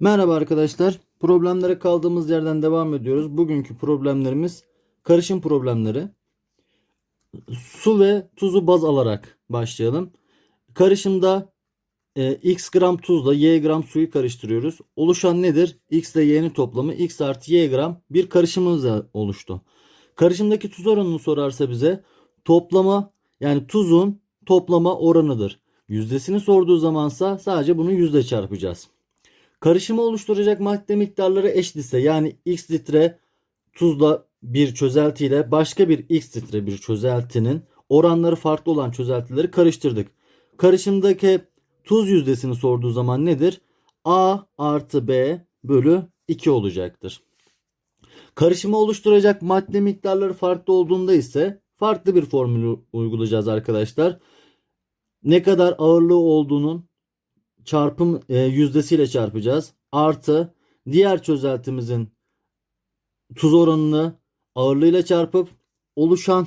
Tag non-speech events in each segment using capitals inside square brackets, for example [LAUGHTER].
Merhaba arkadaşlar. Problemlere kaldığımız yerden devam ediyoruz. Bugünkü problemlerimiz karışım problemleri. Su ve tuzu baz alarak başlayalım. Karışımda e, x gram tuzla y gram suyu karıştırıyoruz. Oluşan nedir? x ile y'nin toplamı x artı y gram bir karışımımız oluştu. Karışımdaki tuz oranını sorarsa bize toplama yani tuzun toplama oranıdır. Yüzdesini sorduğu zamansa sadece bunu yüzde çarpacağız. Karışımı oluşturacak madde miktarları eşit ise yani x litre tuzla bir çözeltiyle başka bir x litre bir çözeltinin oranları farklı olan çözeltileri karıştırdık. Karışımdaki tuz yüzdesini sorduğu zaman nedir? A artı B bölü 2 olacaktır. Karışımı oluşturacak madde miktarları farklı olduğunda ise farklı bir formülü uygulayacağız arkadaşlar. Ne kadar ağırlığı olduğunun çarpım e, yüzdesiyle çarpacağız. Artı diğer çözeltimizin tuz oranını ağırlığıyla çarpıp oluşan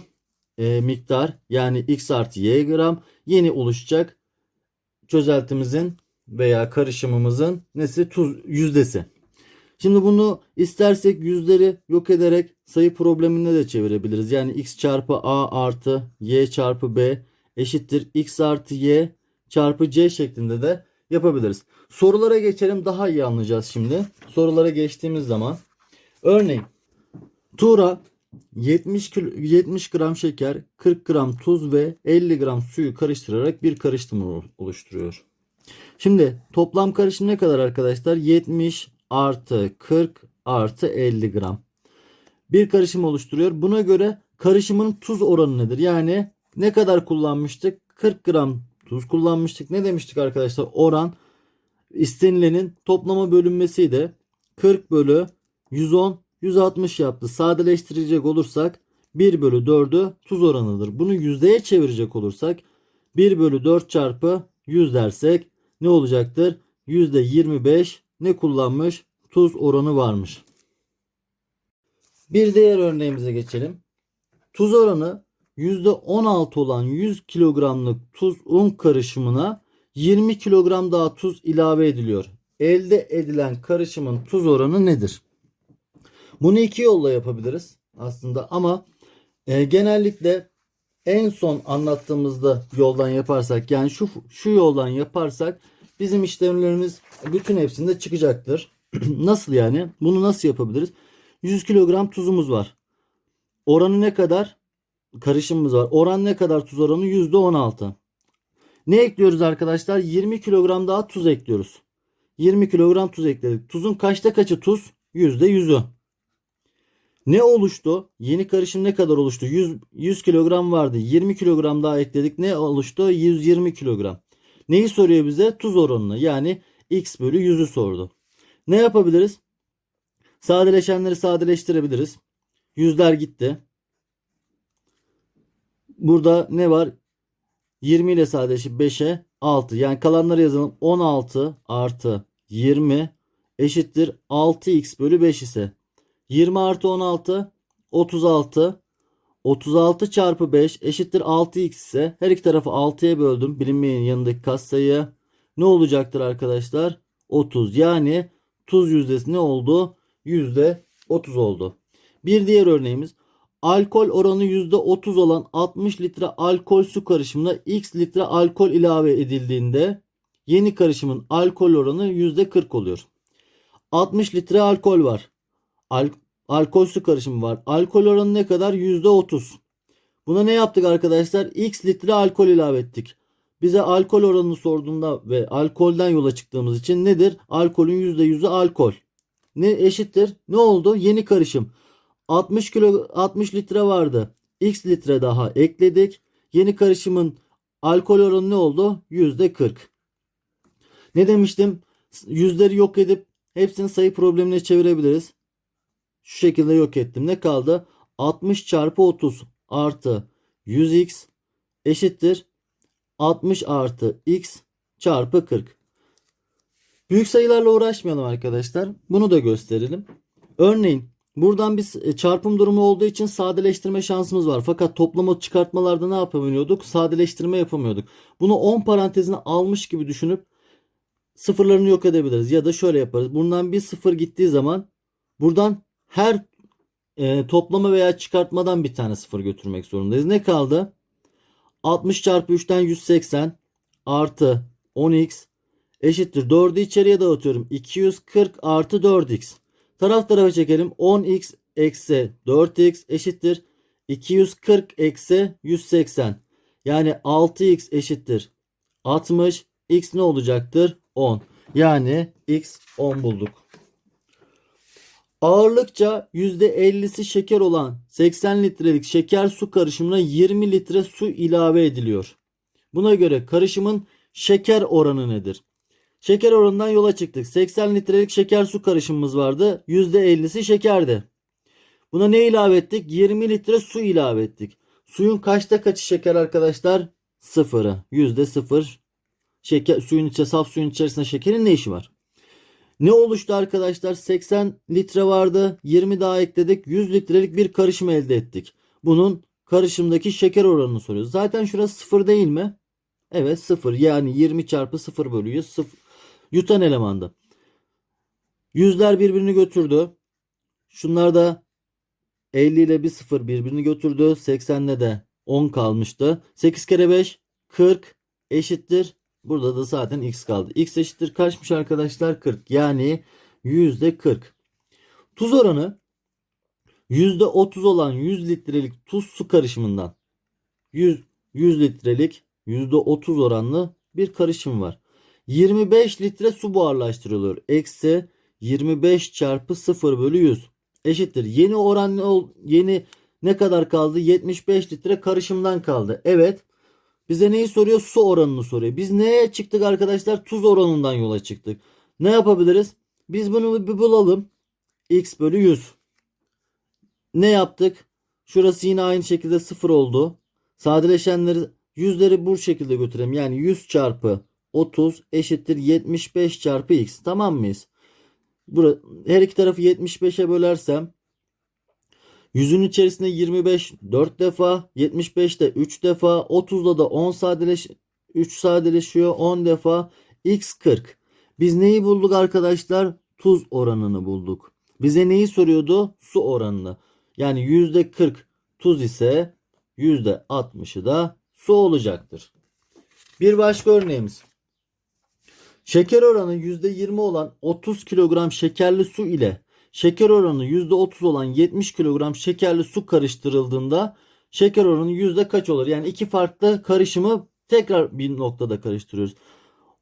e, miktar yani x artı y gram yeni oluşacak çözeltimizin veya karışımımızın nesi tuz yüzdesi. Şimdi bunu istersek yüzleri yok ederek sayı problemine de çevirebiliriz. Yani x çarpı a artı y çarpı b eşittir x artı y çarpı c şeklinde de yapabiliriz. Sorulara geçelim daha iyi anlayacağız şimdi. Sorulara geçtiğimiz zaman örneğin Tuğra 70 kilo, 70 gram şeker, 40 gram tuz ve 50 gram suyu karıştırarak bir karışım oluşturuyor. Şimdi toplam karışım ne kadar arkadaşlar? 70 artı 40 artı 50 gram. Bir karışım oluşturuyor. Buna göre karışımın tuz oranı nedir? Yani ne kadar kullanmıştık? 40 gram tuz kullanmıştık. Ne demiştik arkadaşlar? Oran istenilenin toplama bölünmesiydi. 40 bölü 110 160 yaptı. Sadeleştirecek olursak 1 bölü 4'ü tuz oranıdır. Bunu yüzdeye çevirecek olursak 1 bölü 4 çarpı 100 dersek ne olacaktır? %25 ne kullanmış? Tuz oranı varmış. Bir diğer örneğimize geçelim. Tuz oranı %16 olan 100 kilogramlık tuz un karışımına 20 kilogram daha tuz ilave ediliyor. Elde edilen karışımın tuz oranı nedir? Bunu iki yolla yapabiliriz aslında ama e, genellikle en son anlattığımızda yoldan yaparsak yani şu şu yoldan yaparsak bizim işlemlerimiz bütün hepsinde çıkacaktır. [CLEARS THROAT] nasıl yani? Bunu nasıl yapabiliriz? 100 kilogram tuzumuz var. Oranı ne kadar? Karışımımız var. Oran ne kadar tuz oranı? %16. Ne ekliyoruz arkadaşlar? 20 kilogram daha tuz ekliyoruz. 20 kilogram tuz ekledik. Tuzun kaçta kaçı tuz? %100'ü. Ne oluştu? Yeni karışım ne kadar oluştu? 100, 100 kilogram vardı. 20 kilogram daha ekledik. Ne oluştu? 120 kilogram. Neyi soruyor bize? Tuz oranını. Yani x bölü 100'ü sordu. Ne yapabiliriz? Sadeleşenleri sadeleştirebiliriz. Yüzler gitti. Burada ne var? 20 ile sadeleşip 5'e 6. Yani kalanları yazalım. 16 artı 20 eşittir 6x bölü 5 ise 20 artı 16 36 36 çarpı 5 eşittir 6x ise her iki tarafı 6'ya böldüm. Bilinmeyenin yanındaki katsayı ne olacaktır arkadaşlar? 30 yani tuz yüzdesi ne oldu? Yüzde 30 oldu. Bir diğer örneğimiz alkol oranı %30 olan 60 litre alkol su karışımına x litre alkol ilave edildiğinde yeni karışımın alkol oranı %40 oluyor. 60 litre alkol var. Al alkol su karışımı var. Alkol oranı ne kadar? %30. Buna ne yaptık arkadaşlar? X litre alkol ilave ettik. Bize alkol oranını sorduğunda ve alkolden yola çıktığımız için nedir? Alkolün %100'ü alkol. Ne eşittir? Ne oldu? Yeni karışım. 60 kilo 60 litre vardı. X litre daha ekledik. Yeni karışımın alkol oranı ne oldu? %40. Ne demiştim? Yüzleri yok edip hepsini sayı problemine çevirebiliriz. Şu şekilde yok ettim. Ne kaldı? 60 çarpı 30 artı 100x eşittir 60 artı x çarpı 40. Büyük sayılarla uğraşmayalım arkadaşlar. Bunu da gösterelim. Örneğin buradan biz e, çarpım durumu olduğu için sadeleştirme şansımız var. Fakat toplama çıkartmalarda ne yapamıyorduk? Sadeleştirme yapamıyorduk. Bunu 10 parantezine almış gibi düşünüp sıfırlarını yok edebiliriz. Ya da şöyle yaparız. Bundan bir sıfır gittiği zaman buradan her e, toplama veya çıkartmadan bir tane sıfır götürmek zorundayız. Ne kaldı? 60 çarpı 3'ten 180 artı 10x eşittir. 4'ü içeriye dağıtıyorum. 240 artı 4x. Taraf tarafa çekelim. 10x eksi 4x eşittir. 240 eksi 180. Yani 6x eşittir. 60. X ne olacaktır? 10. Yani x 10 bulduk. Ağırlıkça %50'si şeker olan 80 litrelik şeker su karışımına 20 litre su ilave ediliyor. Buna göre karışımın şeker oranı nedir? Şeker oranından yola çıktık. 80 litrelik şeker su karışımımız vardı. %50'si şekerdi. Buna ne ilave ettik? 20 litre su ilave ettik. Suyun kaçta kaçı şeker arkadaşlar? Sıfırı. Yüzde sıfır. Şeker, suyun içe, saf suyun içerisinde şekerin ne işi var? Ne oluştu arkadaşlar? 80 litre vardı. 20 daha ekledik. 100 litrelik bir karışım elde ettik. Bunun karışımdaki şeker oranını soruyoruz. Zaten şurası sıfır değil mi? Evet sıfır. Yani 20 çarpı 0 bölü 100 sıfır. Yutan elemanda. Yüzler birbirini götürdü. Şunlar da 50 ile bir sıfır birbirini götürdü. 80'le de 10 kalmıştı. 8 kere 5 40 eşittir. Burada da zaten x kaldı. x eşittir kaçmış arkadaşlar? 40. Yani yüzde 40. Tuz oranı yüzde 30 olan 100 litrelik tuz su karışımından 100, 100 litrelik yüzde 30 oranlı bir karışım var. 25 litre su buharlaştırılıyor. Eksi 25 çarpı 0 bölü 100 eşittir. Yeni oran ne yeni ne kadar kaldı? 75 litre karışımdan kaldı. Evet. Bize neyi soruyor? Su oranını soruyor. Biz neye çıktık arkadaşlar? Tuz oranından yola çıktık. Ne yapabiliriz? Biz bunu bir bulalım. X bölü 100. Ne yaptık? Şurası yine aynı şekilde 0 oldu. Sadeleşenleri yüzleri bu şekilde götürelim. Yani 100 çarpı 30 eşittir 75 çarpı x. Tamam mıyız? Her iki tarafı 75'e bölersem 100'ün içerisinde 25 4 defa, 75'te 3 defa, 30'da da 10 sadeleş 3 sadeleşiyor 10 defa x 40. Biz neyi bulduk arkadaşlar? Tuz oranını bulduk. Bize neyi soruyordu? Su oranını. Yani %40 tuz ise %60'ı da su olacaktır. Bir başka örneğimiz. Şeker oranı %20 olan 30 kilogram şekerli su ile şeker oranı %30 olan 70 kilogram şekerli su karıştırıldığında şeker oranı yüzde kaç olur? Yani iki farklı karışımı tekrar bir noktada karıştırıyoruz.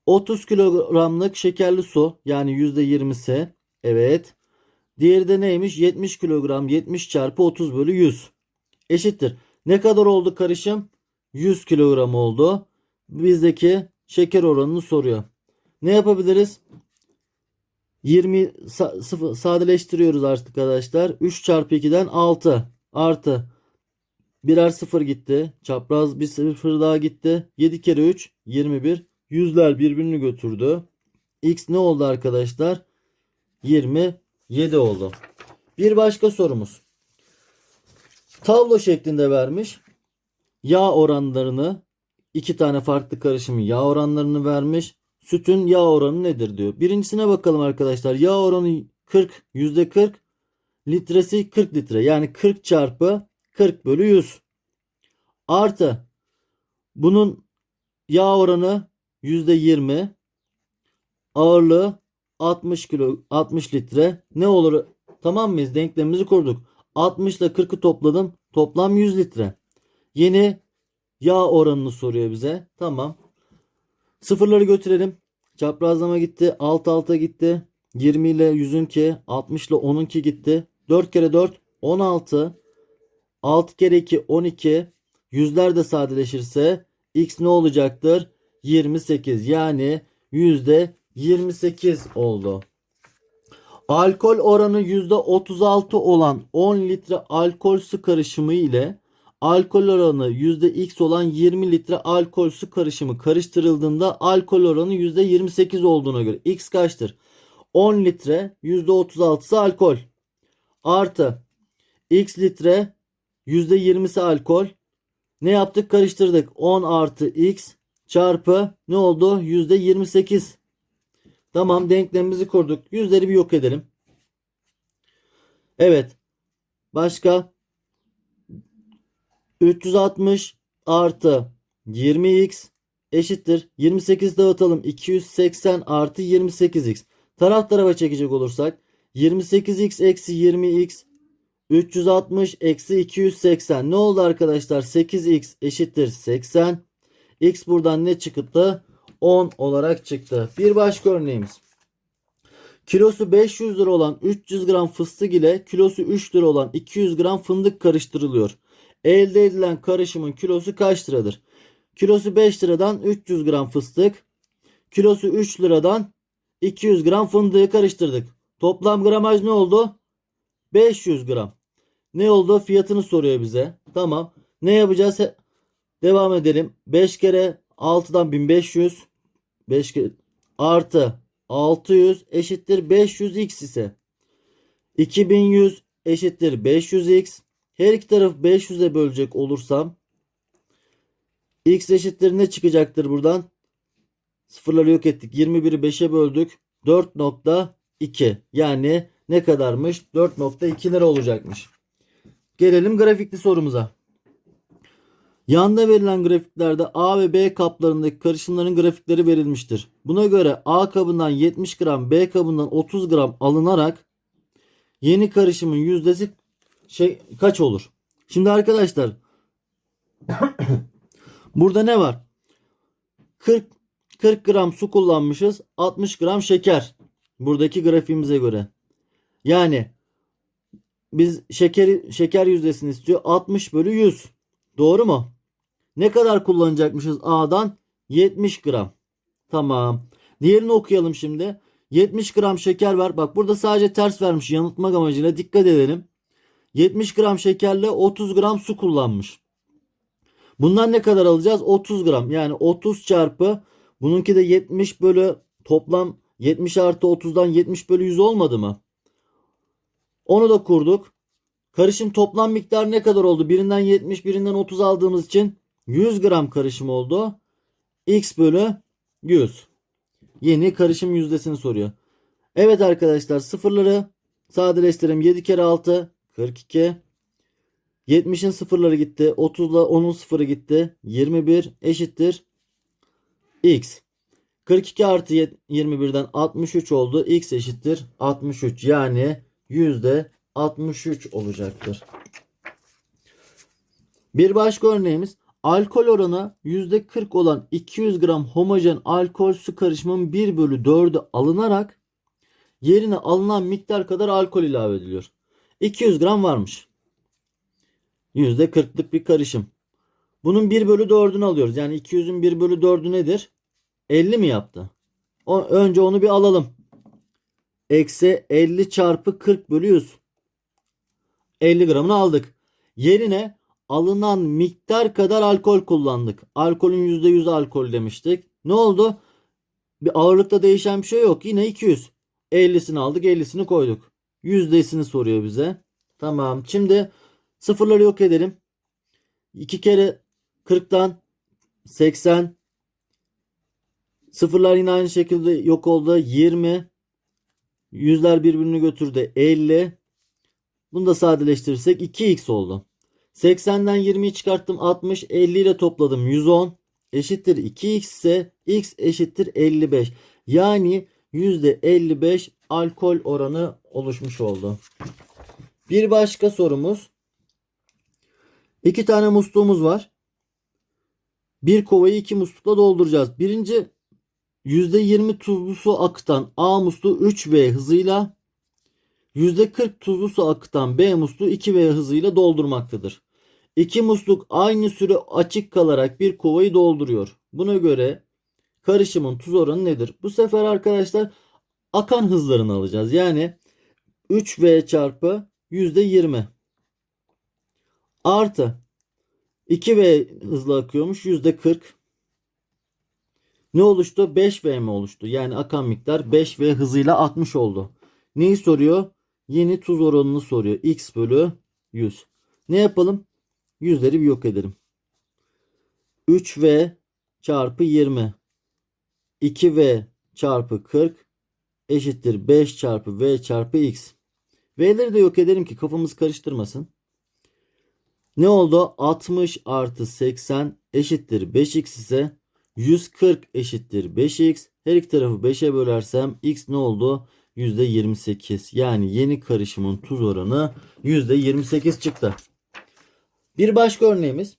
30 kilogramlık şekerli su yani %20'si evet. Diğeri de neymiş? 70 kilogram 70 çarpı 30 bölü 100 eşittir. Ne kadar oldu karışım? 100 kilogram oldu. Bizdeki şeker oranını soruyor. Ne yapabiliriz? 20 sa- sadeleştiriyoruz artık arkadaşlar. 3 çarpı 2'den 6 artı birer sıfır gitti. Çapraz bir sıfır daha gitti. 7 kere 3 21. Yüzler birbirini götürdü. X ne oldu arkadaşlar? 27 oldu. Bir başka sorumuz. Tablo şeklinde vermiş. Yağ oranlarını iki tane farklı karışımın yağ oranlarını vermiş. Sütün yağ oranı nedir diyor. Birincisine bakalım arkadaşlar. Yağ oranı 40 yüzde 40 litresi 40 litre. Yani 40 çarpı 40 bölü 100. Artı bunun yağ oranı yüzde 20 ağırlığı 60 kilo 60 litre. Ne olur? Tamam mıyız? Denklemimizi kurduk. 60 ile 40'ı topladım. Toplam 100 litre. Yeni yağ oranını soruyor bize. Tamam sıfırları götürelim. Çaprazlama gitti. Alt alta gitti. 20 ile 100'ün ki 60 ile 10'un ki gitti. 4 kere 4 16 6 kere 2 12 yüzler de sadeleşirse x ne olacaktır? 28 yani yüzde 28 oldu. Alkol oranı yüzde 36 olan 10 litre alkol su karışımı ile alkol oranı x olan 20 litre alkol su karışımı karıştırıldığında alkol oranı yüzde 28 olduğuna göre x kaçtır? 10 litre yüzde 36'sı alkol artı x litre yüzde 20'si alkol ne yaptık karıştırdık 10 artı x çarpı ne oldu yüzde 28 Tamam denklemimizi kurduk. Yüzleri bir yok edelim. Evet. Başka 360 artı 20x eşittir. 28 dağıtalım. 280 artı 28x. Taraf tarafa çekecek olursak 28x eksi 20x 360 eksi 280. Ne oldu arkadaşlar? 8x eşittir 80. X buradan ne çıktı? 10 olarak çıktı. Bir başka örneğimiz. Kilosu 500 lira olan 300 gram fıstık ile kilosu 3 lira olan 200 gram fındık karıştırılıyor. Elde edilen karışımın kilosu kaç liradır? Kilosu 5 liradan 300 gram fıstık, kilosu 3 liradan 200 gram fındığı karıştırdık. Toplam gramaj ne oldu? 500 gram. Ne oldu? Fiyatını soruyor bize. Tamam. Ne yapacağız? Devam edelim. 5 kere 6'dan 1500 5 kere artı 600 eşittir 500x ise 2100 eşittir 500x. Her iki tarafı 500'e bölecek olursam x eşittir ne çıkacaktır buradan? Sıfırları yok ettik. 21'i 5'e böldük. 4.2 yani ne kadarmış? 4.2 lira olacakmış. Gelelim grafikli sorumuza. Yanda verilen grafiklerde A ve B kaplarındaki karışımların grafikleri verilmiştir. Buna göre A kabından 70 gram, B kabından 30 gram alınarak yeni karışımın yüzdesi şey kaç olur? Şimdi arkadaşlar [COUGHS] burada ne var? 40 40 gram su kullanmışız. 60 gram şeker. Buradaki grafiğimize göre. Yani biz şekeri şeker yüzdesini istiyor. 60 bölü 100. Doğru mu? Ne kadar kullanacakmışız A'dan? 70 gram. Tamam. Diğerini okuyalım şimdi. 70 gram şeker var. Bak burada sadece ters vermiş yanıltmak amacıyla dikkat edelim. 70 gram şekerle 30 gram su kullanmış. Bundan ne kadar alacağız? 30 gram. Yani 30 çarpı bununki de 70 bölü toplam 70 artı 30'dan 70 bölü 100 olmadı mı? Onu da kurduk. Karışım toplam miktar ne kadar oldu? Birinden 70 birinden 30 aldığımız için 100 gram karışım oldu. X bölü 100. Yeni karışım yüzdesini soruyor. Evet arkadaşlar sıfırları sadeleştirelim. 7 kere 6 42. 70'in sıfırları gitti. 30 ile 10'un sıfırı gitti. 21 eşittir. X. 42 artı 21'den 63 oldu. X eşittir 63. Yani yüzde 63 olacaktır. Bir başka örneğimiz alkol oranı %40 olan 200 gram homojen alkol su karışımının 1 bölü 4'ü alınarak yerine alınan miktar kadar alkol ilave ediliyor. 200 gram varmış. %40'lık bir karışım. Bunun 1 bölü 4'ünü alıyoruz. Yani 200'ün 1 bölü 4'ü nedir? 50 mi yaptı? O, önce onu bir alalım. Eksi 50 çarpı 40 bölü 100. 50 gramını aldık. Yerine alınan miktar kadar alkol kullandık. Alkolün %100 alkol demiştik. Ne oldu? Bir ağırlıkta değişen bir şey yok. Yine 200. 50'sini aldık 50'sini koyduk. Yüzdesini soruyor bize. Tamam. Şimdi sıfırları yok edelim. 2 kere 40'tan 80. Sıfırlar yine aynı şekilde yok oldu. 20. Yüzler birbirini götürdü. 50. Bunu da sadeleştirirsek 2x oldu. 80'den 20'yi çıkarttım 60. 50 ile topladım 110. Eşittir 2x ise x eşittir 55. Yani %55 alkol oranı oluşmuş oldu. Bir başka sorumuz. İki tane musluğumuz var. Bir kovayı iki muslukla dolduracağız. Birinci %20 tuzlu su akıtan A musluğu 3V hızıyla %40 tuzlu su akıtan B musluğu 2V hızıyla doldurmaktadır. İki musluk aynı süre açık kalarak bir kovayı dolduruyor. Buna göre karışımın tuz oranı nedir? Bu sefer arkadaşlar akan hızlarını alacağız. Yani 3V çarpı %20 artı 2V hızla akıyormuş %40 ne oluştu? 5V mi oluştu? Yani akan miktar 5V hızıyla 60 oldu. Neyi soruyor? Yeni tuz oranını soruyor. X bölü 100. Ne yapalım? Yüzleri bir yok edelim. 3V çarpı 20. 2V çarpı 40 eşittir 5 çarpı V çarpı X. V'leri de yok edelim ki kafamız karıştırmasın. Ne oldu? 60 artı 80 eşittir 5x ise 140 eşittir 5x. Her iki tarafı 5'e bölersem x ne oldu? %28. Yani yeni karışımın tuz oranı %28 çıktı. Bir başka örneğimiz.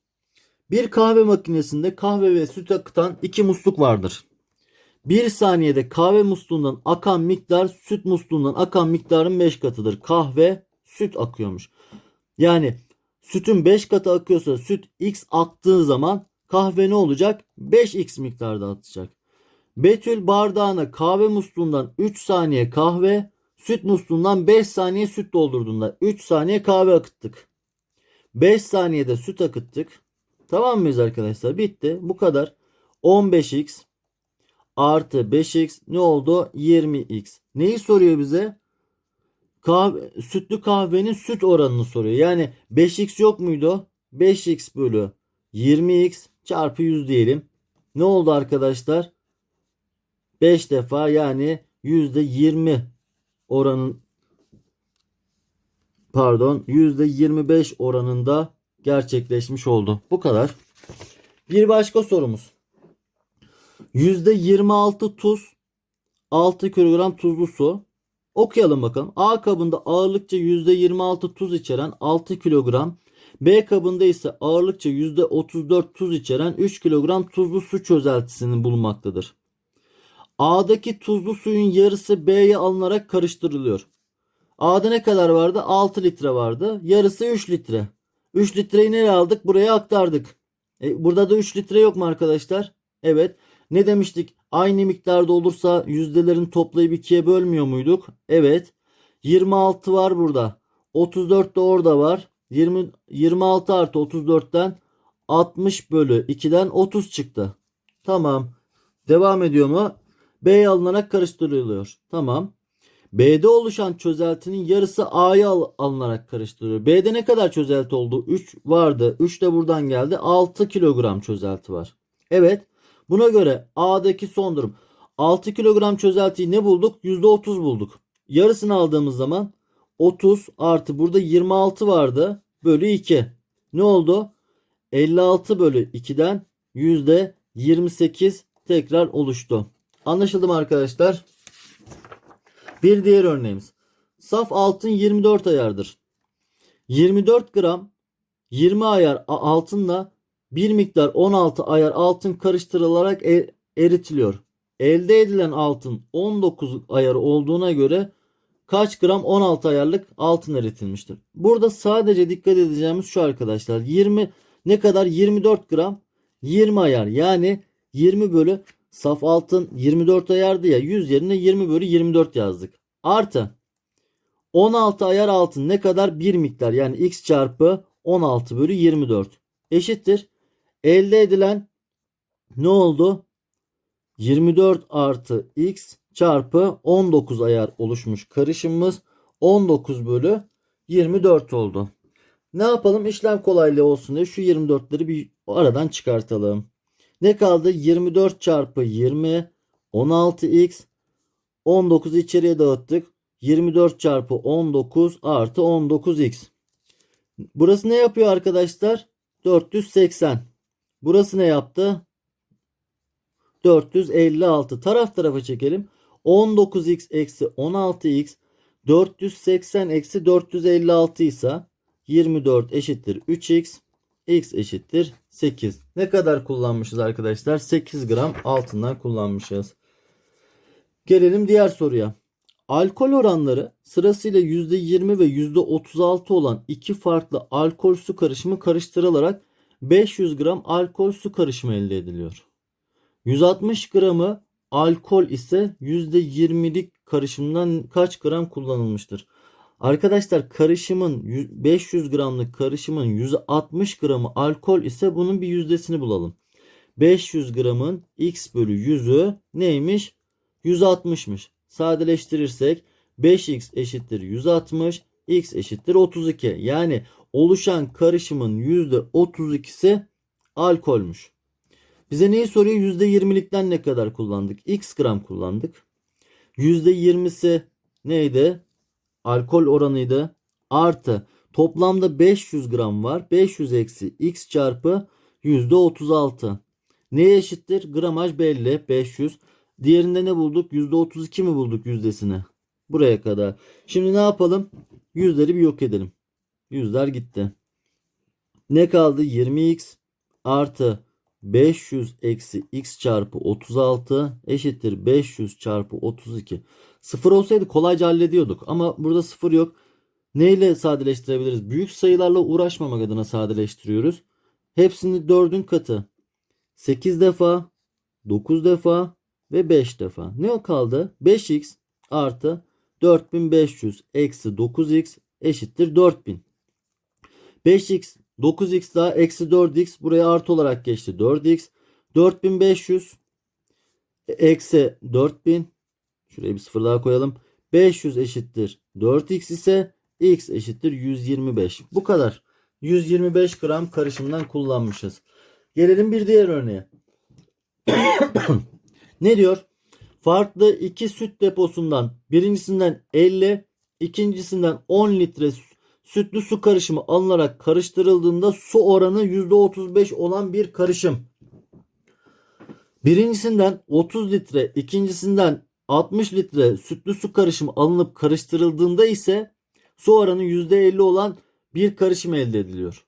Bir kahve makinesinde kahve ve süt akıtan iki musluk vardır. Bir saniyede kahve musluğundan akan miktar süt musluğundan akan miktarın 5 katıdır. Kahve süt akıyormuş. Yani sütün 5 katı akıyorsa süt x aktığı zaman kahve ne olacak? 5x miktarda atacak. Betül bardağına kahve musluğundan 3 saniye kahve, süt musluğundan 5 saniye süt doldurduğunda 3 saniye kahve akıttık. 5 saniyede süt akıttık. Tamam mıyız arkadaşlar? Bitti. Bu kadar. 15x artı 5x ne oldu? 20x. Neyi soruyor bize? Kahve, sütlü kahvenin süt oranını soruyor. Yani 5x yok muydu? 5x bölü 20x çarpı 100 diyelim. Ne oldu arkadaşlar? 5 defa yani %20 oranın pardon %25 oranında gerçekleşmiş oldu. Bu kadar. Bir başka sorumuz. %26 tuz 6 kilogram tuzlu su. Okuyalım bakalım. A kabında ağırlıkça %26 tuz içeren 6 kilogram. B kabında ise ağırlıkça %34 tuz içeren 3 kilogram tuzlu su çözeltisinin bulunmaktadır. A'daki tuzlu suyun yarısı B'ye alınarak karıştırılıyor. A'da ne kadar vardı? 6 litre vardı. Yarısı 3 litre. 3 litreyi nereye aldık? Buraya aktardık. E, burada da 3 litre yok mu arkadaşlar? Evet. Ne demiştik? Aynı miktarda olursa yüzdelerin toplayıp ikiye bölmüyor muyduk? Evet. 26 var burada. 34 de orada var. 20, 26 artı 34'ten 60 bölü 2'den 30 çıktı. Tamam. Devam ediyor mu? B'ye alınarak karıştırılıyor. Tamam. B'de oluşan çözeltinin yarısı A'ya al- alınarak karıştırılıyor. B'de ne kadar çözelti oldu? 3 vardı. 3 de buradan geldi. 6 kilogram çözelti var. Evet. Buna göre A'daki son durum. 6 kilogram çözeltiyi ne bulduk? %30 bulduk. Yarısını aldığımız zaman 30 artı burada 26 vardı. Bölü 2. Ne oldu? 56 bölü 2'den %28 tekrar oluştu. Anlaşıldı mı arkadaşlar? Bir diğer örneğimiz. Saf altın 24 ayardır. 24 gram 20 ayar altınla bir miktar 16 ayar altın karıştırılarak e- eritiliyor. Elde edilen altın 19 ayar olduğuna göre kaç gram 16 ayarlık altın eritilmiştir. Burada sadece dikkat edeceğimiz şu arkadaşlar. 20 ne kadar 24 gram 20 ayar yani 20 bölü saf altın 24 ayardı ya 100 yerine 20 bölü 24 yazdık. Artı 16 ayar altın ne kadar? Bir miktar yani x çarpı 16 bölü 24 eşittir. Elde edilen ne oldu? 24 artı x çarpı 19 ayar oluşmuş karışımımız 19 bölü 24 oldu. Ne yapalım? İşlem kolaylığı olsun diye şu 24'leri bir aradan çıkartalım. Ne kaldı? 24 çarpı 20 16x 19'u içeriye dağıttık. 24 çarpı 19 artı 19x. Burası ne yapıyor arkadaşlar? 480. Burası ne yaptı? 456. Taraf tarafa çekelim. 19x eksi 16x 480 eksi 456 ise 24 eşittir 3x x eşittir 8. Ne kadar kullanmışız arkadaşlar? 8 gram altından kullanmışız. Gelelim diğer soruya. Alkol oranları sırasıyla %20 ve %36 olan iki farklı alkol su karışımı karıştırılarak 500 gram alkol su karışımı elde ediliyor. 160 gramı alkol ise %20'lik karışımdan kaç gram kullanılmıştır? Arkadaşlar karışımın 500 gramlık karışımın 160 gramı alkol ise bunun bir yüzdesini bulalım. 500 gramın x bölü 100'ü neymiş? 160'mış. Sadeleştirirsek 5x eşittir 160, x eşittir 32. Yani oluşan karışımın %32'si alkolmüş. Bize neyi soruyor? %20'likten ne kadar kullandık? X gram kullandık. %20'si neydi? Alkol oranıydı. Artı toplamda 500 gram var. 500 eksi x çarpı %36. Neye eşittir? Gramaj belli. 500. Diğerinde ne bulduk? %32 mi bulduk yüzdesini? Buraya kadar. Şimdi ne yapalım? Yüzleri bir yok edelim. Yüzler gitti. Ne kaldı? 20x artı 500 eksi x çarpı 36 eşittir 500 çarpı 32. Sıfır olsaydı kolayca hallediyorduk. Ama burada sıfır yok. Neyle sadeleştirebiliriz? Büyük sayılarla uğraşmamak adına sadeleştiriyoruz. Hepsini 4'ün katı. 8 defa, 9 defa ve 5 defa. Ne kaldı? 5x artı 4500 eksi 9x eşittir 4000. 5x 9x daha eksi 4x buraya artı olarak geçti 4x. 4500 eksi 4000 şuraya bir sıfır daha koyalım. 500 eşittir 4x ise x eşittir 125. Bu kadar. 125 gram karışımdan kullanmışız. Gelelim bir diğer örneğe. [COUGHS] ne diyor? Farklı iki süt deposundan birincisinden 50, ikincisinden 10 litre sütlü su karışımı alınarak karıştırıldığında su oranı %35 olan bir karışım. Birincisinden 30 litre, ikincisinden 60 litre sütlü su karışımı alınıp karıştırıldığında ise su oranı %50 olan bir karışım elde ediliyor.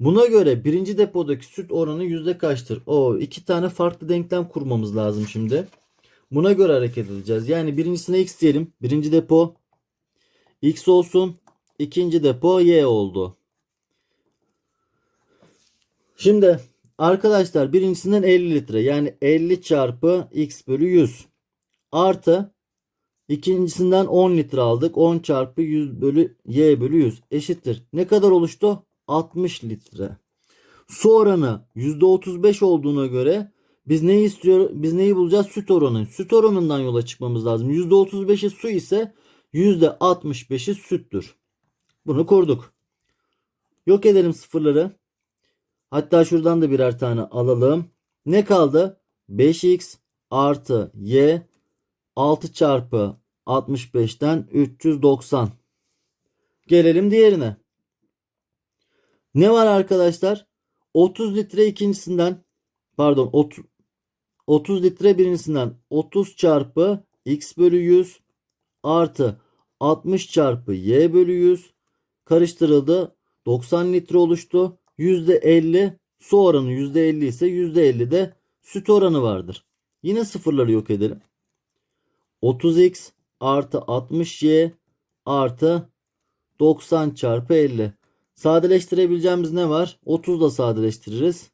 Buna göre birinci depodaki süt oranı yüzde kaçtır? O iki tane farklı denklem kurmamız lazım şimdi. Buna göre hareket edeceğiz. Yani birincisine x diyelim. Birinci depo x olsun. İkinci depo y oldu. Şimdi arkadaşlar birincisinden 50 litre yani 50 çarpı x bölü 100 artı ikincisinden 10 litre aldık 10 çarpı 100 bölü y bölü 100 eşittir. Ne kadar oluştu? 60 litre. Su oranı %35 olduğuna göre biz neyi istiyor? Biz neyi bulacağız? Süt oranı. Süt oranından yola çıkmamız lazım. %35'i su ise %65'i süttür. Bunu kurduk. Yok edelim sıfırları. Hatta şuradan da birer tane alalım. Ne kaldı? 5x artı y 6 çarpı 65'ten 390. Gelelim diğerine. Ne var arkadaşlar? 30 litre ikincisinden pardon 30, 30 litre birincisinden 30 çarpı x bölü 100 artı 60 çarpı y bölü 100 karıştırıldı. 90 litre oluştu. %50 su oranı %50 ise %50 de süt oranı vardır. Yine sıfırları yok edelim. 30x artı 60y artı 90 çarpı 50. Sadeleştirebileceğimiz ne var? 30 da sadeleştiririz.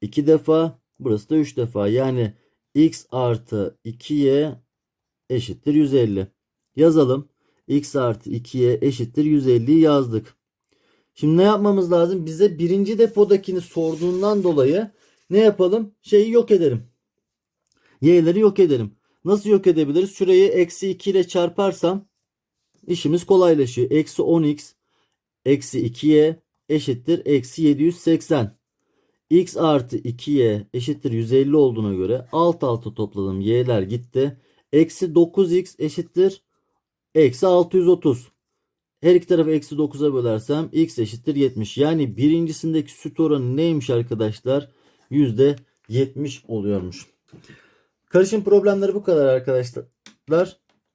2 defa. Burası da 3 defa. Yani x artı 2y eşittir 150. Yazalım. X artı 2y eşittir 150'yi yazdık. Şimdi ne yapmamız lazım? Bize birinci depodakini sorduğundan dolayı ne yapalım? Şeyi yok edelim. Y'leri yok edelim. Nasıl yok edebiliriz? Şurayı eksi 2 ile çarparsam işimiz kolaylaşıyor. Eksi 10x eksi 2y eşittir eksi 780. x artı 2y eşittir 150 olduğuna göre alt alta topladım. y'ler gitti. Eksi 9x eşittir eksi 630. Her iki tarafı eksi 9'a bölersem x eşittir 70. Yani birincisindeki süt oranı neymiş arkadaşlar? %70 oluyormuş. Karışım problemleri bu kadar arkadaşlar.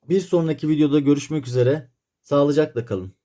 Bir sonraki videoda görüşmek üzere. Sağlıcakla kalın.